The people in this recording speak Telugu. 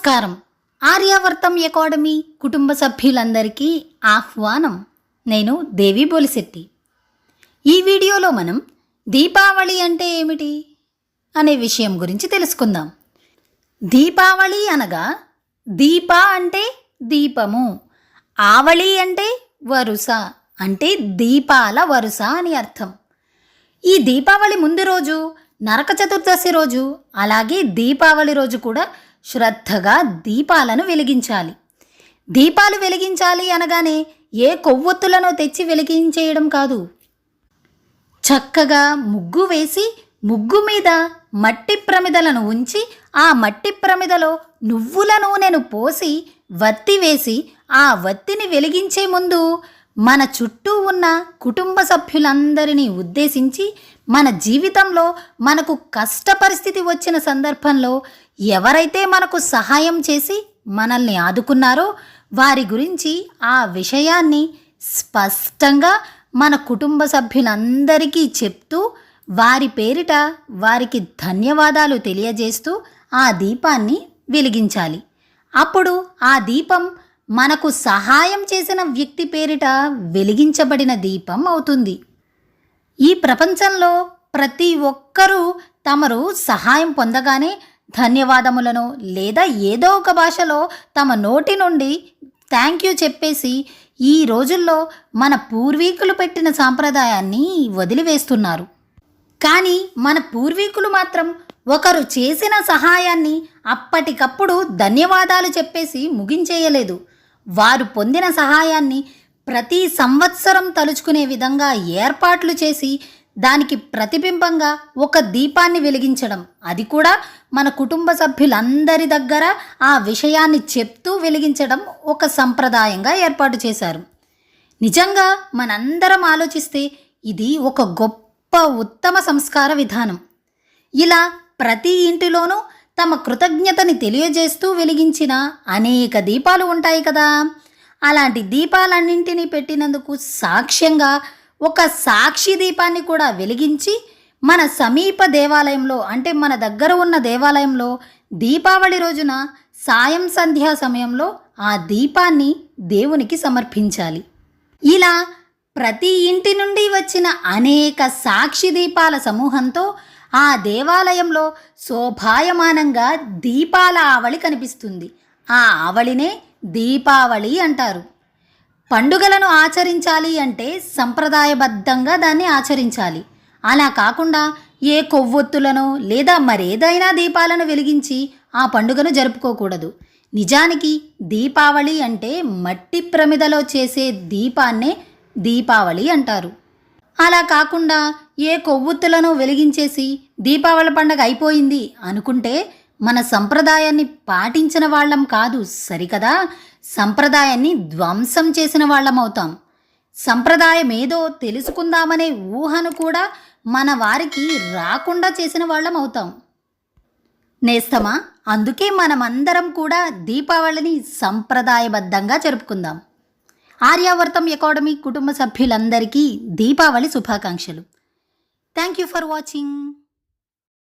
నమస్కారం. ఆర్యావర్తం అకాడమీ కుటుంబ సభ్యులందరికీ ఆహ్వానం. నేను దేవి బోలిశెట్టి. ఈ వీడియోలో మనం దీపావళి అంటే ఏమిటి అనే విషయం గురించి తెలుసుకుందాం. దీపావళి అనగా దీప అంటే దీపము ఆవళి అంటే వరుస అంటే దీపాల వరుస అని అర్థం. ఈ దీపావళి ముందు రోజు నరక చతుర్దశి రోజు అలాగే దీపావళి రోజు కూడా శ్రద్ధగా దీపాలను వెలిగించాలి. దీపాలు వెలిగించాలి అనగానే ఏ కొవ్వొత్తులను తెచ్చి వెలిగించేయడం కాదు. చక్కగా ముగ్గు వేసి ముగ్గు మీద మట్టి ప్రమిదలను ఉంచి ఆ మట్టి ప్రమిదలో నువ్వుల నూనెను పోసి వత్తి వేసి ఆ వత్తిని వెలిగించే ముందు మన చుట్టూ ఉన్న కుటుంబ సభ్యులందరినీ ఉద్దేశించి మన జీవితంలో మనకు కష్ట పరిస్థితి వచ్చిన సందర్భంలో ఎవరైతే మనకు సహాయం చేసి మనల్ని ఆదుకున్నారో వారి గురించి ఆ విషయాన్ని స్పష్టంగా మన కుటుంబ సభ్యులందరికీ చెప్తూ వారి పేరిట వారికి ధన్యవాదాలు తెలియజేస్తూ ఆ దీపాన్ని వెలిగించాలి. అప్పుడు ఆ దీపం మనకు సహాయం చేసిన వ్యక్తి పేరిట వెలిగించబడిన దీపం అవుతుంది. ఈ ప్రపంచంలో ప్రతి ఒక్కరూ తమరు సహాయం పొందగానే ధన్యవాదములను లేదా ఏదో ఒక భాషలో తమ నోటి నుండి థ్యాంక్ యూ చెప్పేసి ఈ రోజుల్లో మన పూర్వీకులు పెట్టిన సాంప్రదాయాన్ని వదిలివేస్తున్నారు. కానీ మన పూర్వీకులు మాత్రం ఒకరు చేసిన సహాయాన్ని అప్పటికప్పుడు ధన్యవాదాలు చెప్పేసి ముగించేయలేదు. వారు పొందిన సహాయాన్ని ప్రతి సంవత్సరం తలుచుకునే విధంగా ఏర్పాట్లు చేసి దానికి ప్రతిబింబంగా ఒక దీపాన్ని వెలిగించడం. అది కూడా మన కుటుంబ సభ్యులందరి దగ్గర ఆ విషయాన్ని చెప్తూ వెలిగించడం ఒక సంప్రదాయంగా ఏర్పాటు చేశారు. నిజంగా మనందరం ఆలోచిస్తే ఇది ఒక గొప్ప ఉత్తమ సంస్కార విధానం. ఇలా ప్రతి ఇంటిలోనూ తమ కృతజ్ఞతని తెలియజేస్తూ వెలిగించిన అనేక దీపాలు ఉంటాయి కదా. అలాంటి దీపాలన్నింటినీ పెట్టినందుకు సాక్ష్యంగా ఒక సాక్షి దీపాన్ని కూడా వెలిగించి మన సమీప దేవాలయంలో అంటే మన దగ్గర ఉన్న దేవాలయంలో దీపావళి రోజున సాయం సంధ్యా సమయంలో ఆ దీపాన్ని దేవునికి సమర్పించాలి. ఇలా ప్రతి ఇంటి నుండి వచ్చిన అనేక సాక్షి దీపాల సమూహంతో ఆ దేవాలయంలో శోభాయమానంగా దీపాల ఆవళి కనిపిస్తుంది. ఆ ఆవళినే దీపావళి అంటారు. పండుగలను ఆచరించాలి అంటే సంప్రదాయబద్ధంగా దాన్ని ఆచరించాలి. అలా కాకుండా ఏ కొవ్వొత్తులను లేదా మరేదైనా దీపాలను వెలిగించి ఆ పండుగను జరుపుకోకూడదు. నిజానికి దీపావళి అంటే మట్టి ప్రమిదలో చేసే దీపాన్నే దీపావళి అంటారు. అలా కాకుండా ఏ కొవ్వొత్తులను వెలిగించేసి దీపావళి పండగ అయిపోయింది అనుకుంటే మన సంప్రదాయాన్ని పాటించిన వాళ్ళం కాదు సరికదా? సంప్రదాయాన్ని ధ్వంసం చేసిన వాళ్ళం అవుతాం. సంప్రదాయం ఏదో తెలుసుకుందామనే ఊహను కూడా మన వారికి రాకుండా చేసిన వాళ్ళం అవుతాం. నేస్తమా? అందుకే మనమందరం కూడా దీపావళిని సంప్రదాయబద్ధంగా జరుపుకుందాం. ఆర్యావర్తం అకాడమీ కుటుంబ సభ్యులందరికీ దీపావళి శుభాకాంక్షలు. Thank you for watching